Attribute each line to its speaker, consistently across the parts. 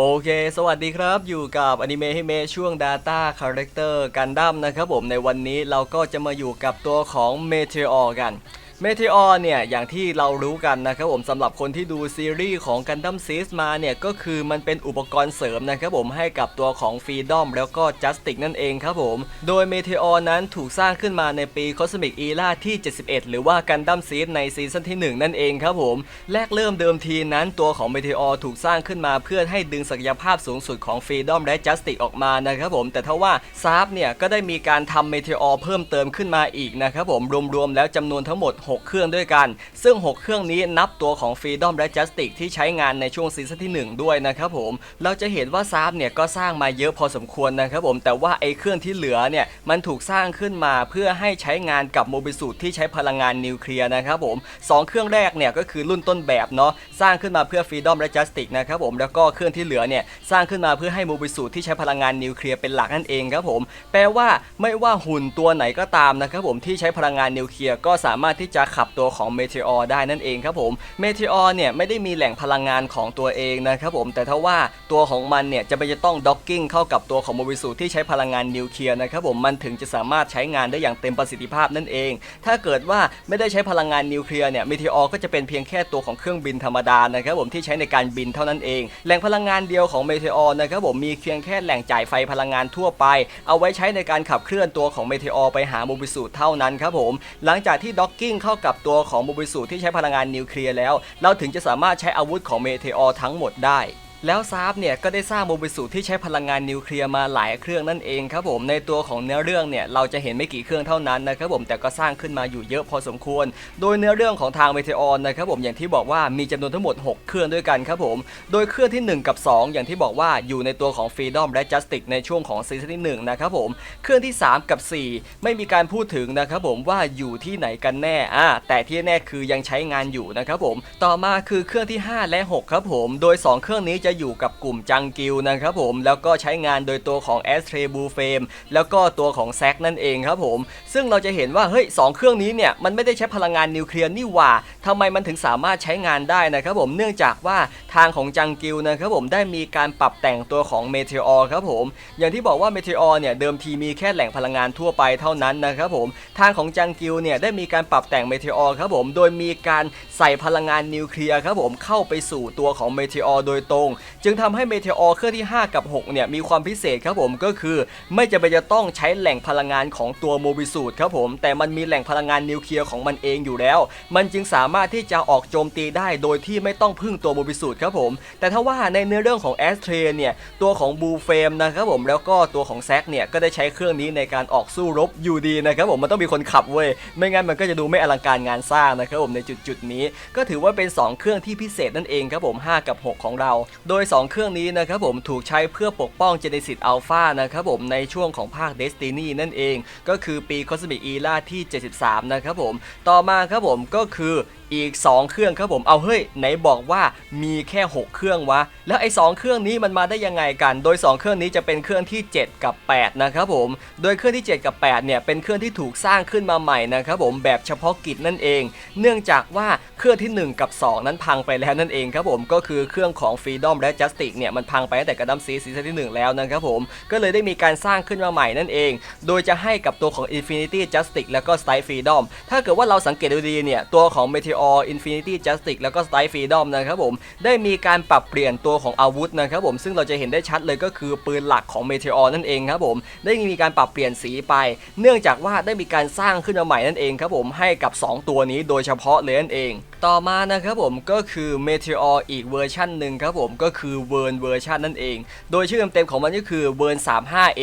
Speaker 1: โอเค สวัสดีครับ อยู่กับอนิเมะฮิเมะช่วง Data Character Gundam นะครับผม ในวันนี้เราก็จะมาอยู่กับตัวของ Meteor กัน Meteor เนี่ยอย่างที่เรารู้กันนะครับผมสำหรับคนที่ดูซีรีส์ของ Gundam Seed มาเนี่ยก็คือมันเป็นอุปกรณ์เสริมนะครับผมให้กับตัวของ Freedom แล้วก็ Justice นั่นเองครับผม โดย Meteor นั้นถูกสร้างขึ้นมาในปี Cosmic Era ที่ 71 หรือว่า Gundam Seed ในซีซั่นที่ 1 นั่นเองครับผมแรกเริ่มเดิมทีนั้นตัวของ Meteor ถูกสร้างขึ้นมาเพื่อให้ดึงศักยภาพสูงสุดของ Freedom และ Justice ออกมานะครับผมแต่ถ้าว่าซาร์ฟเนี่ยก็ได้มีการทำ Meteor เพิ่มเติมขึ้นมาอีกนะครับผมรวมๆแล้วจำนวนทั้งหมด6 เครื่องด้วยกัน ซึ่ง 6 เครื่องนี้นับตัวของ Freedom และ Justice ที่ใช้งานในช่วงซีซั่นที่ 1 ด้วยนะครับผม เราจะเห็นว่าซาร์เนี่ยก็สร้างมาเยอะพอสมควรนะครับผม แต่ว่าไอ้เครื่องที่เหลือเนี่ยมันถูกสร้างขึ้นมาเพื่อให้ใช้งานกับโมบิสูที่ใช้พลังงานนิวเคลียร์นะครับผมสองเครื่องแรกเนี่ยก็คือรุ่นต้นแบบเนาะสร้างขึ้นมาเพื่อ Freedom และ Justice นะครับผมแล้วก็เครื่องที่เหลือเนี่ยสร้างขึ้นมาเพื่อให้โมบิสูที่ใช้พลังงานนิวเคลียร์เป็นหลักนั่นเองครับผมแปลว่าไม่ว่าหุ่นตัวไหนก็ตามนะครับผมที่ใช้พลังงานนิวเคลียร์ก็สามารถที่จะะขับตัวของ Meteor ได้นั่นเองครับผม Meteor เนี่ยไม่ได้มีแหล่งพลังงานของตัวเองนะครับผมแต่ถ้าว่าตัวของมันเนี่ยจะไปจะต้องด็อกกิ้งเข้ากับตัวของโมบิสูที่ใช้พลังงานนิวเคลียร์นะครับผมมันถึงจะสามารถใช้งานได้อย่างเต็มประสิทธิภาพนั่นเอง ถ้าเกิดว่าไม่ได้ใช้พลังงานนิวเคลียร์เนี่ย Meteor ก็จะเป็นเพียงแค่ตัวของเครื่องบินธรรมดานะครับผมที่ใช้ในการบินเท่านั้นเอง แหล่งพลังงานเดียวของ Meteor นะครับผมมีเพียงแค่แหล่งจ่ายไฟพลังงานทั่วไป เอาไว้ใช้ในการขับเคลื่อนตัวของ Meteor ไปหาโมบิสูเท่านั้นครับผมหลังจากที่ด็อกกิ้งเข้ากับตัวของโมบิสูที่ใช้พลังงานนิวเคลียร์แล้ว เราถึงจะสามารถใช้อาวุธของเมเทออทั้งหมดได้ แล้วซาร์ฟเนี่ยก็ได้สร้างโมบิสูที่ใช้พลังงานนิวเคลียร์มาหลายเครื่องนั่นเองครับผมในตัวของเนื้อเรื่องเนี่ยเราจะเห็นไม่กี่เครื่องเท่านั้นนะครับผมแต่ก็สร้างขึ้นมาอยู่เยอะพอสมควร โดยเนื้อเรื่องของทางเมเทออนนะครับผมอย่างที่บอกว่ามีจำนวนทั้งหมด 6 เครื่องด้วยกันครับผมโดยเครื่องที่ 1 กับ 2 อย่างที่บอกว่าอยู่ในตัวของ Freedom และ Justice ในช่วงของซีซั่นที่1นะครับผมเครื่องที่ 3 กับ 4 ไม่มีการพูดถึงนะครับผมว่าอยู่ที่ไหนกันแน่อ่าแต่ที่แน่คือยังใช้งานอยู่นะครับผมต่อมาคือเครื่องที่ 5 และ 6 ครับผม โดย 2 เครื่องนี้จะอยู่กับกลุ่มจังกิลนะครับผมแล้วก็ใช้งานโดยตัวของ a s t r a b l u e Flame แล้วก็ตัวของแซกนั่นเองครับผมซึ่งเราจะเห็นว่าเฮ้ยสองเครื่องนี้เนี่ยมันไม่ได้ใช้พลังงานนิวเคลียร์นี่หว่าทำไมมันถึงสามารถใช้งานได้นะครับผมเนื่องจากว่าทางของจังกิลนะครับผมได้มีการปรับแต่งตัวของเมเทอร์ครับผมอย่างที่บอกว่าเมเทอร์เนี่ยเดิมทีมีแค่แหล่งพลังงานทั่วไปเท่านั้นนะครับผมทางของจังกิลเนี่ยได้มีการปรับแต่งเมเทอร์ครับผมโดยมีการใส่พลังงานนิวเคลียร์ครับผมเข้าไปสู่ตัวของเมเทอร์โดยตรงจึงทำให้เมเทอร์เครื่องที่ 5 กับ 6 เนี่ย มีความพิเศษครับผมก็คือ ไม่จำเป็นจะต้องใช้แหล่งพลังงานของตัวโมบิสูดครับผม แต่มันมีแหล่งพลังงานนิวเคลียร์ของมันเองอยู่แล้ว มันจึงสามารถที่จะออกโจมตีได้โดยที่ไม่ต้องพึ่งตัวโมบิสูดครับผม แต่ถ้าว่าในเนื้อเรื่องของแอสเทรเนี่ยตัวของบูเฟมนะครับผมแล้วก็ตัวของแซกเนี่ยก็ได้ใช้เครื่องนี้ในการออกสู้รบอยู่ดีนะครับผมมันต้องมีคนขับเว้ยไม่งั้นมันก็จะดูไม่อลังการงานสร้างนะครับผมในจุดจุดๆนี้ ก็ถือว่าเป็น 2 เครื่องที่พิเศษนั่นเองครับผม 5 กับ 6 ของเราโดย 2 เครื่องนี้นะครับผมถูกใช้เพื่อปกป้อง Genesis Alpha นะครับผมในช่วงของภาค Destiny นั่นเอง ก็คือปี Cosmic Era ที่ 73 นะครับผม ต่อมาครับผมก็คืออีก 2 เครื่องครับผมเอาเฮ้ยไหนบอกว่ามีแค่ 6 เครื่องวะ แล้วไอ้2เครื่องนี้มันมาได้ยังไงกัน โดย 2 เครื่องนี้จะเป็นเครื่องที่ 7 กับ 8 นะครับผม โดยเครื่องที่ 7 กับ 8 เนี่ยเป็นเครื่องที่ถูกสร้างขึ้นมาใหม่นะครับผมแบบเฉพาะกิจนั่นเอง เนื่องจากว่าเครื่องที่ 1 กับ 2 นั้นพังไปแล้วนั่นเองครับผมก็คือเครื่องของ Freedom และ Justice เนี่ยมันพังไปตั้งแต่กระดัมซีซีซั่นที่ 1 แล้วนะครับผม ก็เลยได้มีการสร้างขึ้นมาใหม่นั่นเอง โดยจะให้กับตัวของ Infinity Justice แล้วก็ Strike Freedom ถ้าเกิดว่าเราสังเกตดูดีเนี่ยตัวของ Meteor Infinity Justice แล้วก็ Strike Freedom นะครับผมได้มีการปรับเปลี่ยนตัวของอาวุธนะครับผมซึ่งเราจะเห็นได้ชัดเลยก็คือปืนหลักของ Meteor นั่นเองครับผมได้มีการปรับเปลี่ยนสีไป เนื่องจากว่าได้มีการสร้างขึ้นมาใหม่นั่นเองครับผมให้กับ 2 ตัวนี้โดยเฉพาะเลยนั่นเอง ต่อมานะครับผมก็คือ Meteor อีกเวอร์ชันหนึ่งครับผมก็็คือ Vern เวอร์ชันนั่นเอง โดยชื่อเต็มๆของมันก็คือ Vern 35A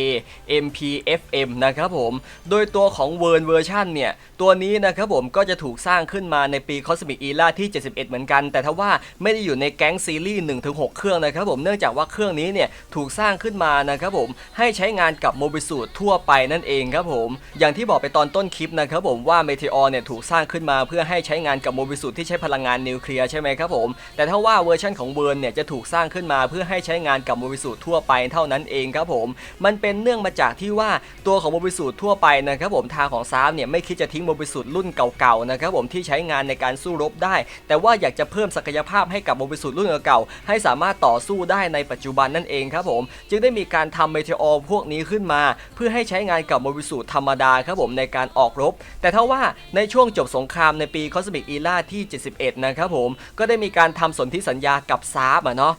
Speaker 1: MPFM นะครับผม โดยตัวของ Vern เวอร์ชันเนี่ย ตัวนี้นะครับผมก็จะถูกสร้างขึ้นมาในปี Cosmic Era ที่ 71 เหมือนกัน แต่ถ้าว่าไม่ได้อยู่ในแก๊งซีรีส์ 1-6 เครื่องนะครับผมเนื่องจากว่าเครื่องนี้เนี่ยถูกสร้างขึ้นมานะครับผมให้ใช้งานกับโมบิสูตทั่วไปนั่นเองครับผม อย่างที่บอกไปตอนต้นคลิปนะครับผมว่า Meteor เนี่ยถูกสร้างขึ้นมาเพื่อให้ใช้งานกับโมบิสูตที่ใช้พลังงานนิวเคลียร์ใช่ไหมครับผมแต่ถ้าว่าเวอร์ชันของเวิร์นเนี่ยจะถูกสร้างขึ้นมาเพื่อให้ใช้งานกับโมบิสูตทั่วไปเท่านั้นเองครับผม มันเป็นเนื่องมาจากที่ว่าตัวของโมบิสูตทั่วไปนะครับผมทางของซาร์เนี่ยไม่คิดจะทิ้งโมบิสูตรุ่นเก่าๆนะครับผมที่ใช้งานในการสู้รบได้ แต่ว่าอยากจะเพิ่มศักยภาพให้กับโมบิสูตรุ่นเก่าๆให้สามารถต่อสู้ได้ในปัจจุบันนั่นเองครับผม จึงได้มีการทำเมเทออพวกนี้ขึ้นมา เพื่อให้ใช้งานกับโมบิสูตธรรมดาครับผมในการออกรบ แต่ถ้าว่าในช่วงจบสงครามในปีคอสมิกอีล่าที่ 71 นะครับผม ก็ได้มีการทำสนธิสัญญากับซาร์อะเนาะ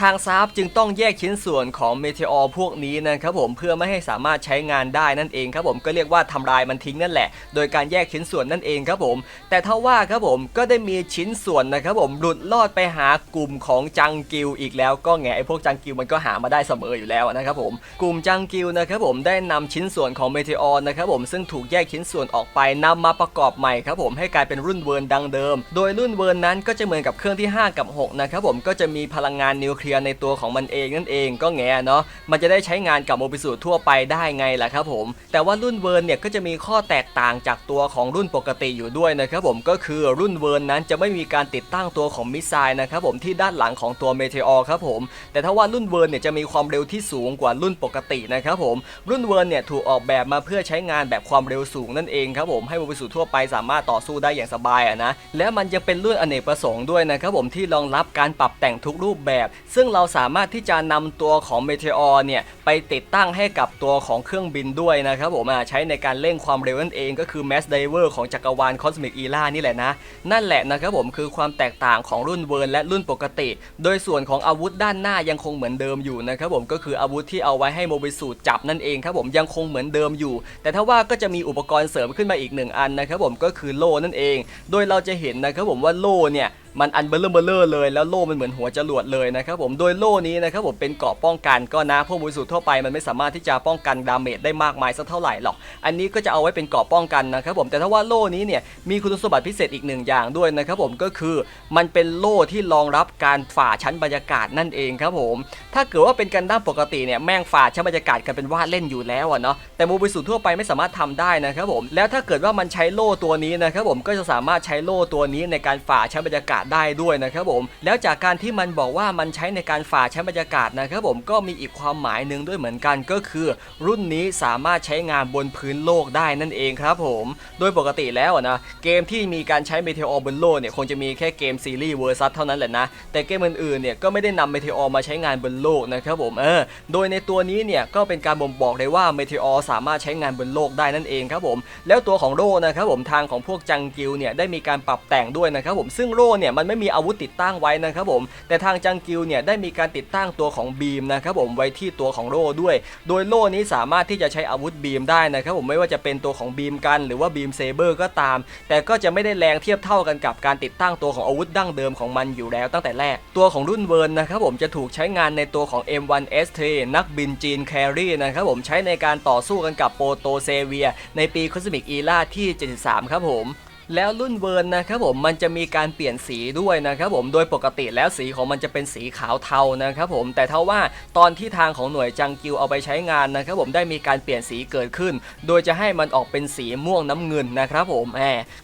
Speaker 1: ทางซาร์จึงต้องแยกชิ้นส่วนของเมเทออพวกนี้นะครับผมเพื่อไม่ให้สามารถใช้งานได้นั่นเองครับผมก็เรียกว่าทำลายมันทิ้งนั่นแหละ โดยการแยกชิ้นส่วนนั่นเองครับผม แต่ถ้าว่าครับผมก็ได้มีชิ้นส่วนนะครับผมหลุดลอดไปหากลุ่มของจังกิลอีกแล้วก็แงไอพวกจังกิลมันก็หามาได้เสมออยู่แล้วนะครับผมกลุ่มจังกิลนะครับผมได้นำชิ้นส่วนของเมเทออนะครับผมซึ่งถูกแยกชิ้นส่วนออกไปนำมาประกอบใหม่ครับผมให้กลายเป็นรุ่นเวิร์นดังเดิม โดยรุ่นเวิร์นนั้นก็จะเหมือนกับเครื่องที่ 5 กับ 6 นะครับผมก็จะมีพลังงานนิวเคลียร์ในตัวของมันเองนั่นเองก็แง่เนาะมันจะได้ใช้งานกับโมบิสูทั่วไปได้ไงล่ะครับผม แต่ว่ารุ่นเวิร์นเนี่ยก็จะมีข้อแตกต่างจากตัวของรุ่นปกติอยู่ด้วยนะครับผมก็คือรุ่นเวิร์นนั้นจะไม่มีการติดตั้งตัวของมิสไซล์นะครับผมที่ด้านหลังของตัวเมเทออครับผม แต่ถ้าว่ารุ่นเวิร์นเนี่ยจะมีความเร็วที่สูงกว่ารุ่นปกตินะครับผม รุ่นเวิร์นเนี่ยถูกออกแบบมาเพื่อใช้งานแบบความเร็วสูงนั่นเองครับผมให้โมบิสูทั่วไปสามารถต่อสู้ได้อย่างสบายอะนะและมันยังเป็นรุ่นอเนกประสงค์ด้วยนะครับผมที่รองรับการปรับแต่งทุกรูปแบบซึ่งเราสามารถที่จะนำตัวของเมเทออเนี่ยไปติดตั้งให้กับตัวของเครื่องบินด้วยนะครับผมใช้ในการเร่งความเร็วนั่นเองก็คือ Mass Diver ของจักรวาล Cosmic Era นี่แหละนะ นั่นแหละนะครับผมคือความแตกต่างของรุ่นเวิร์นและรุ่นปกติ โดยส่วนของอาวุธด้านหน้ายังคงเหมือนเดิมอยู่นะครับผมก็คืออาวุธที่เอาไว้ให้โมบิสูตจับนั่นเองครับผมยังคงเหมือนเดิมอยู่ แต่ถ้าว่าก็จะมีอุปกรณ์เสริมขึ้นมาอีกหนึ่งอันนะครับผมก็คือโล่นั่นเอง โดยเราจะเห็นนะครับผมว่าโล่เนี่ย มันอันเบลเลอร์เบลเลอร์เลยแล้วโล่มันเหมือนหัวจรวดเลยนะครับผมโดยโล่นี้นะครับผมเป็นเกราะป้องกันก็นะพวกมวยสูตรทั่วไปมันไม่สามารถที่จะป้องกันดาเมจได้มากมายสักเท่าไหร่หรอก อันนี้ก็จะเอาไว้เป็นเกราะป้องกันนะครับผมแต่ถ้าว่าโล่นี้เนี่ยมีคุณสมบัติพิเศษอีกหนึ่งอย่างด้วยนะครับผมก็คือมันเป็นโล่ที่รองรับการฝ่าชั้นบรรยากาศนั่นเองครับผมถ้าเกิดว่าเป็นกันด้ามปกติเนี่ยแม่งฝ่าชั้นบรรยากาศกันเป็นว่าเล่นอยู่แล้วอะเนาะแต่มูบิสูตรทั่วไปไม่สามารถทำได้นะครับผมแล้วถ้าเกิดว่ามันใช้โล่ตัวนี้นะครับผมก็จะสามารถใช้โล่ตัวนี้ในการฝ่าชั้นบรรยากาศได้ด้วยนะครับผมแล้วจากการที่มันบอกว่ามันใช้ในการฝ่าชั้นบรรยากาศนะครับผมก็มีอีกความหมายหนึ่งด้วยเหมือนกันก็คือ รุ่นนี้สามารถใช้งานบนพื้นโลกได้นั่นเองครับผมโดยปกติแล้วนะเกมที่มีการใช้เมเทออบนโลกเนี่ยคงจะมีแค่เกมซีรีส์เวอร์ซัสเท่านั้นแหละนะแต่เกมอื่นๆเนี่ยก็ไม่ได้นำเมเทออมาใช้งานบนโลกนะครับผมเออโดยในตัวนี้เนี่ยก็เป็นการบ่งบอกเลยว่าเมเทออสามารถใช้งานบนโลกได้นั่นเองครับผมแล้วตัวของโล่นะครับผมทางของพวกจังกิลเนี่ยได้มีการปรับแต่งด้วยนะครับผมซึ่งโล่เนี่ยมันไม่มีอาวุธติดตั้งไว้นะครับผม แต่ทางจังกิลเนี่ยได้มีการติดตั้งตัวของบีมนะครับผมไว้ที่ตัวของโล่ด้วย โดยโล่นี้สามารถที่จะใช้อาวุธบีมได้นะครับผมไม่ว่าจะเป็นตัวของบีมกัน หรือว่าบีมเซเบอร์ก็ตาม แต่ก็จะไม่ได้แรงเทียบเท่ากันกับการติดตั้งตัวของอาวุธดั้งเดิมของมันอยู่แล้วตั้งแต่แรก ตัวของรุ่นเวิร์นนะครับผมจะถูกใช้งานในตัวของ M1S3 นักบินจีนแครีนะครับผมใช้ในการต่อสู้กันกับโปโตเซเวียในปีคอสมิกอีล่าที่ 73 ครับผม แล้วรุ่นเวิร์นนะครับผมมันจะมีการเปลี่ยนสีด้วยนะครับผมโดยปกติแล้วสีของมันจะเป็นสีขาวเทานะครับผมแต่เท่าว่าตอนที่ทางของหน่วยจังกิวเอาไปใช้งานนะครับผมได้มีการเปลี่ยนสีเกิดขึ้น โดยจะให้มันออกเป็นสีม่วงน้ำเงินนะครับผมแหม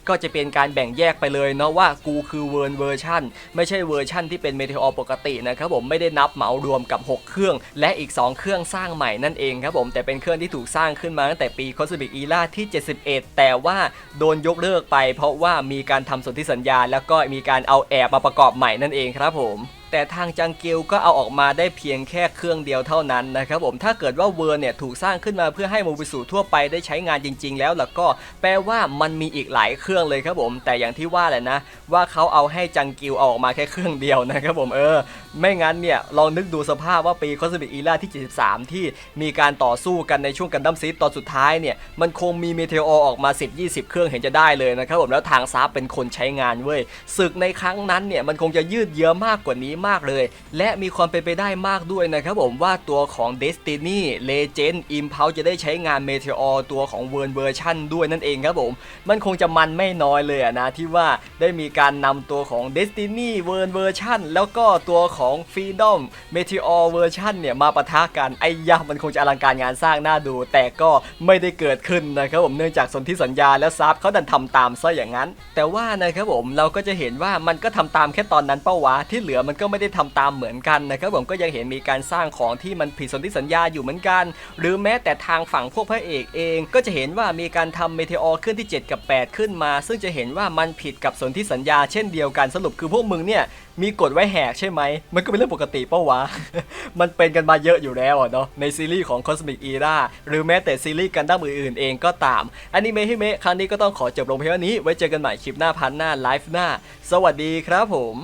Speaker 1: ก็จะเป็นการแบ่งแยกไปเลยเนาะว่ากูคือเวิร์นเวอร์ชันไม่ใช่เวอร์ชันที่เป็นเมเทออปกตินะครับผมไม่ได้นับเหมารวมกับ 6 เครื่อง และอีก 2 เครื่องสร้างใหม่นั่นเองครับผมแต่เป็นเครื่องที่ถูกสร้างขึ้นมาตั้งแต่ปีคอสมิกอีล่าที่ 71 แต่ว่าโดนยกเลิกไปเพราะว่ามีการทำสนธิสัญญา แล้วก็มีการเอาแอบมาประกอบใหม่นั่นเองครับผม แต่ทางจังเกิลก็เอาออกมาได้เพียงแค่เครื่องเดียวเท่านั้นนะครับผมถ้าเกิดว่าเวอร์เนี่ยถูกสร้างขึ้นมาเพื่อให้โมบิสูทั่วไปได้ใช้งานจริง ๆ แล้วล่ะก็แปลว่ามันมีอีกหลายเครื่องเลยครับผม แต่อย่างที่ว่าแหละนะ ว่าเขาเอาให้จังกิลเอาออกมาแค่เครื่องเดียวนะครับผมเออไม่งั้นเนี่ยลองนึกดูสภาพว่าปีคอสมิกอีล่าที่ 73 ที่มีการต่อสู้กันในช่วงกันดั้มซีตอนสุดท้ายเนี่ยมันคงมีเมเทอออกมา 10-20 เครื่องเห็นจะได้เลยนะครับผมแล้วทางซาร์เป็นคนใช้งานเว้ยศึกในครั้งนั้นเนี่ยมันคงจะยืดเยื้อมากกว่านี้มากเลย และมีความเป็นไปได้มากด้วยนะครับผมว่าตัวของ Destiny Legend Impulse จะได้ใช้งาน Meteor ตัวของ w o r l d Version ด้วยนั่นเองครับผมมันคงจะมันไม่น้อยเลยนะที่ว่าได้มีการนำตัวของ Destiny w o r l d Version แล้วก็ตัวขของ Freedom Meteor Version เนี่ยมาปะทะกันไอ้ยะมันคงจะอลังการงานสร้างน่าดู แต่ก็ไม่ได้เกิดขึ้นนะครับผมเนื่องจากสนธิสัญญาและซับเขาดันทำตามซะอย่างนั้น แต่ว่านะครับผมเราก็จะเห็นว่ามันก็ทำตามแค่ตอนนั้นเป้าวะที่เหลือมันก็ไม่ได้ทำตามเหมือนกันนะครับผมก็ยังเห็นมีการสร้างของที่มันผิดสนธิสัญญาอยู่เหมือนกัน หรือแม้แต่ทางฝั่งพวกพระเอกเองก็จะเห็นว่ามีการทำเมเทออขึ้นที่ 7 กับ 8 ขึ้นมา ซึ่งจะเห็นว่ามันผิดกับสนธิสัญญาเช่นเดียวกันสรุปคือพวกมึงเนี่ยมีกฎไว้แหกใช่ไหมมันก็เป็นเรื่องปกติเป้าวะ มันเป็นกันมาเยอะอยู่แล้วเนาะ ในซีรีส์ของ Cosmic Era หรือแม้แต่ซีรีส์กันดั้มอื่นๆเองก็ตามอันนี้เมฮิเมะครั้งนี้ก็ต้องขอจบลงเพียงเท่นี้ ไว้เจอกันใหม่คลิปหน้าพันหน้าไลฟ์หน้า สวัสดีครับผม